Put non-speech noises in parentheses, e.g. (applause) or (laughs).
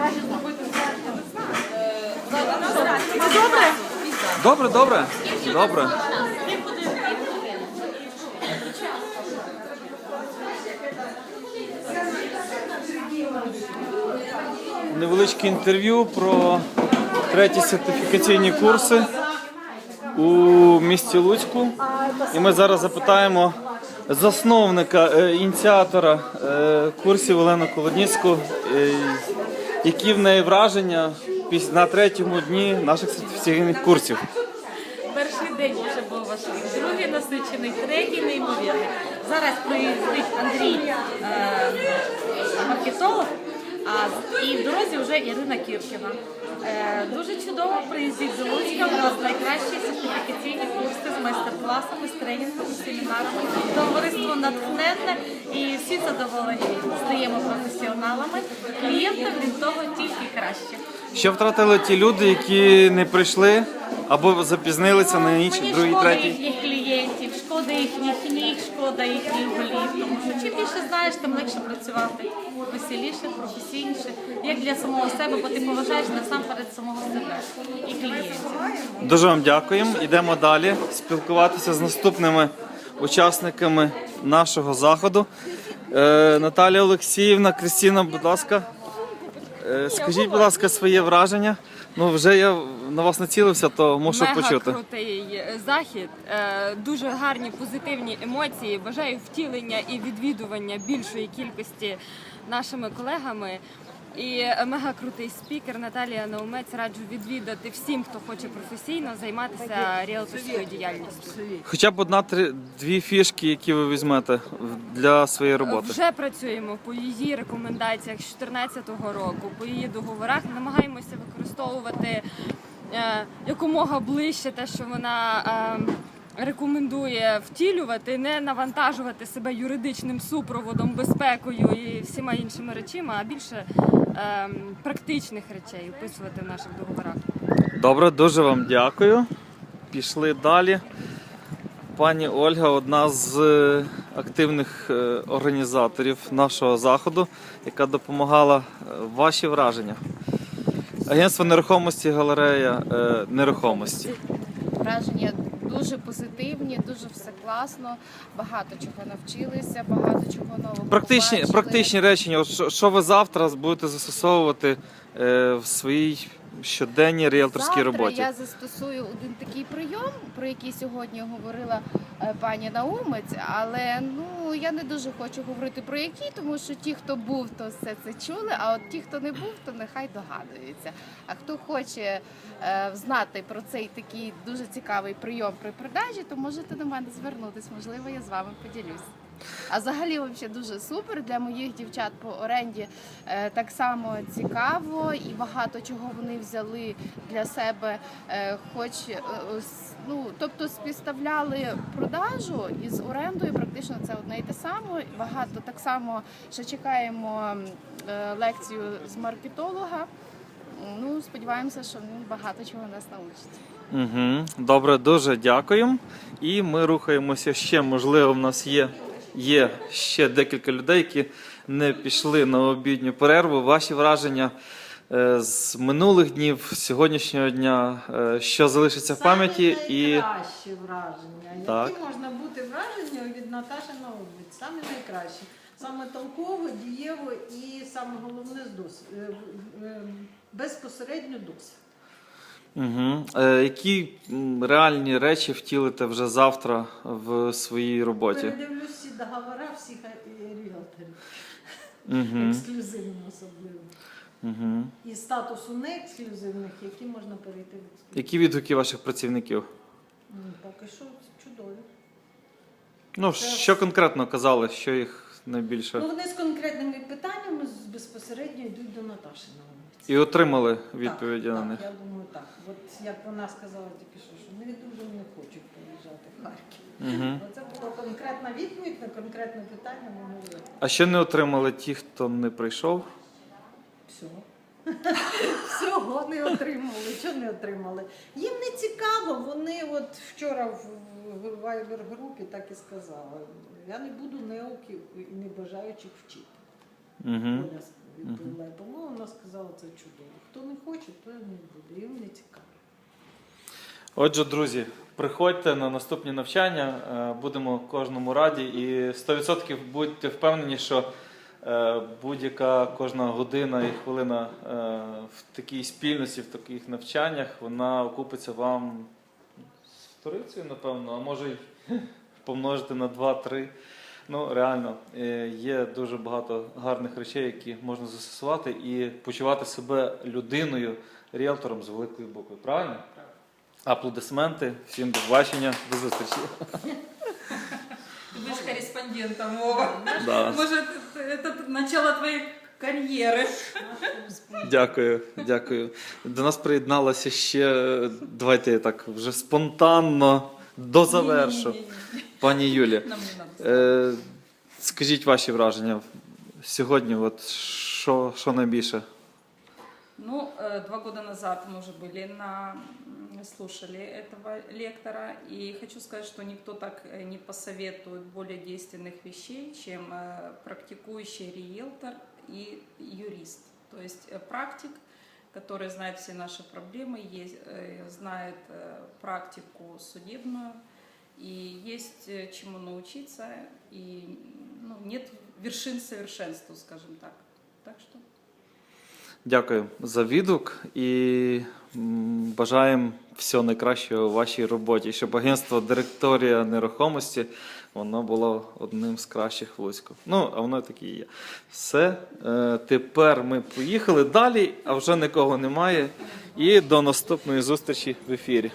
краще зробити Добре, Добре? добре. Добре. Невеличке інтерв'ю про треті сертифікаційні курси у місті Луцьку. І ми зараз запитаємо засновника, е, ініціатора е, курсів Олену Колодніцьку, е, які в неї враження на третьому дні наших сертифікаційних курсів. Перший день вже був важкий, другий насичений, третій неймовірний. Зараз приїздить Андрій, е, маркетолог, а і в дорозі вже Ірина Кіркіна. Е, дуже чудово приїздить Луцька. У нас найкращі сертифікаційні курси з майстер-класами, з тренінгами, з семінарами. Товариство натхненне і всі задоволені. Стаємо професіоналами. Клієнтам від того тільки краще. Що втратили ті люди, які не прийшли або запізнилися на ніч, Мені другий, третій? Шкода їхніх ніг, шкода їхніх голів. Тому що чим більше знаєш, тим легше працювати. Веселіше, професійніше, як для самого себе, бо ти поважаєш насамперед самого себе і клієнтів. Дуже вам дякуємо. Йдемо далі спілкуватися з наступними учасниками нашого заходу. Е, Наталія Олексіївна, Кристина, будь ласка, скажіть, будь ласка, своє враження. Ну, вже я на вас націлився, то мушу Мега почути. крутий е, захід, е, дуже гарні позитивні емоції. Бажаю втілення і відвідування більшої кількості нашими колегами. І мега крутий спікер Наталія Наумець раджу відвідати всім, хто хоче професійно займатися ріелторською діяльністю. Хоча б одна три дві фішки, які ви візьмете для своєї роботи. Вже працюємо по її рекомендаціях з 2014 року, по її договорах. Намагаємося використовувати е, якомога ближче те, що вона. е, Рекомендує втілювати, не навантажувати себе юридичним супроводом, безпекою і всіма іншими речами, а більше е, практичних речей описувати в наших договорах. Добре, дуже вам дякую. Пішли далі. Пані Ольга, одна з е, активних е, організаторів нашого заходу, яка допомагала е, ваші враження. Агентство нерухомості, галерея е, нерухомості. Враження дуже позитивні, дуже все класно. Багато чого навчилися, багато чого нового. Практичні, побачили. практичні речення. От що, що ви завтра будете застосовувати е, в своїй щоденній ріелторській Завтра роботі? я застосую один такий прийом, про який сьогодні говорила е, пані Наумець, але ну я не дуже хочу говорити про який, тому що ті, хто був, то все це чули. А от ті, хто не був, то нехай догадуються. А хто хоче е, знати про цей такий дуже цікавий прийом при продажі, то можете до мене звернутись. Можливо, я з вами поділюсь. А взагалі взагалі дуже супер для моїх дівчат по оренді. Е, так само цікаво і багато чого вони взяли для себе. Е, хоч е, ну, тобто співставляли продажу із орендою, практично це одне і те саме. Багато так само ще чекаємо лекцію з маркетолога. Ну, сподіваємося, що він багато чого нас научить. Угу. Добре, дуже дякуємо. І ми рухаємося ще. Можливо, в нас є, є ще декілька людей, які не пішли на обідню перерву. Ваші враження е, з минулих днів, сьогоднішнього дня, е, що залишиться в пам'яті і найкраще враження. Так. Які можна бути враження від Наташі Наумець? Саме найкраще. Саме толково, дієво і саме головне з досвід. е, Безпосередньо досвід. угу. е, які м, реальні речі втілите вже завтра в своїй роботі. Передивлюсь всі договори всіх е, ріелторів, Угу. ексклюзивно особливо. Угу. І статусу неексклюзивних, які можна перейти в ексклюзив. Які відгуки ваших працівників? Ну, Поки що чудові. Ну, що конкретно казали, що їх найбільше? Ну, вони з конкретними питаннями безпосередньо йдуть до Наташі Наумець. І отримали відповіді так, на так, них. Я думаю, так. От як вона сказала тільки що, що вони дуже не хочуть приїжджати в Харків. Угу. Оце була конкретна відповідь на конкретне питання. Ми. А що не отримали ті, хто не прийшов? Всього. (laughs) Всього не отримали. Що не отримали? Їм не цікаво. Вони от вчора в в Viber групі так і сказали. Я не буду неуків і не бажаючих вчити. Угу. Оля відповіла. І, по-моєму, вона сказала це чудово. Хто не хоче, то не буде. Їм не цікаво. Отже, друзі, приходьте на наступні навчання, е, будемо кожному раді і 100% будьте впевнені, що е, будь-яка кожна година і хвилина е, в такій спільності, в таких навчаннях, вона окупиться вам сторицею, напевно, а може й (laughs) помножити на 2-3. Ну, реально, е, є дуже багато гарних речей, які можна застосувати і почувати себе людиною, ріелтором з великої букви. Правильно? Аплодисменти. Всім до побачення, до зустрічі. Ты будешь корреспондентом, Вова. Да. Может, это, это начало твоей карьеры. Дякую, дякую. До нас приєдналася ще, давайте так, вже спонтанно до завершу. Не-не-не-не. Пані Юлі, Нам не надо. е, скажіть ваші враження сьогодні, от що, що найбільше? Ну, э, два года назад мы уже были на м, слушали этого лектора, и хочу сказать, что никто так э, не посоветует более действенных вещей, чем э, практикующий риэлтор и юрист. То есть э, практик, который знает все наши проблемы, есть, э, знает э, практику судебную, и есть э, чему научиться, и ну, нет вершин совершенству, скажем так. Так что Дякую за відгук і бажаємо всього найкращого у вашій роботі, щоб агентство директорія нерухомості воно було одним з кращих в Луцьку. Ну, а воно так і є. Все. Е, тепер ми поїхали далі, а вже нікого немає. І до наступної зустрічі в ефірі.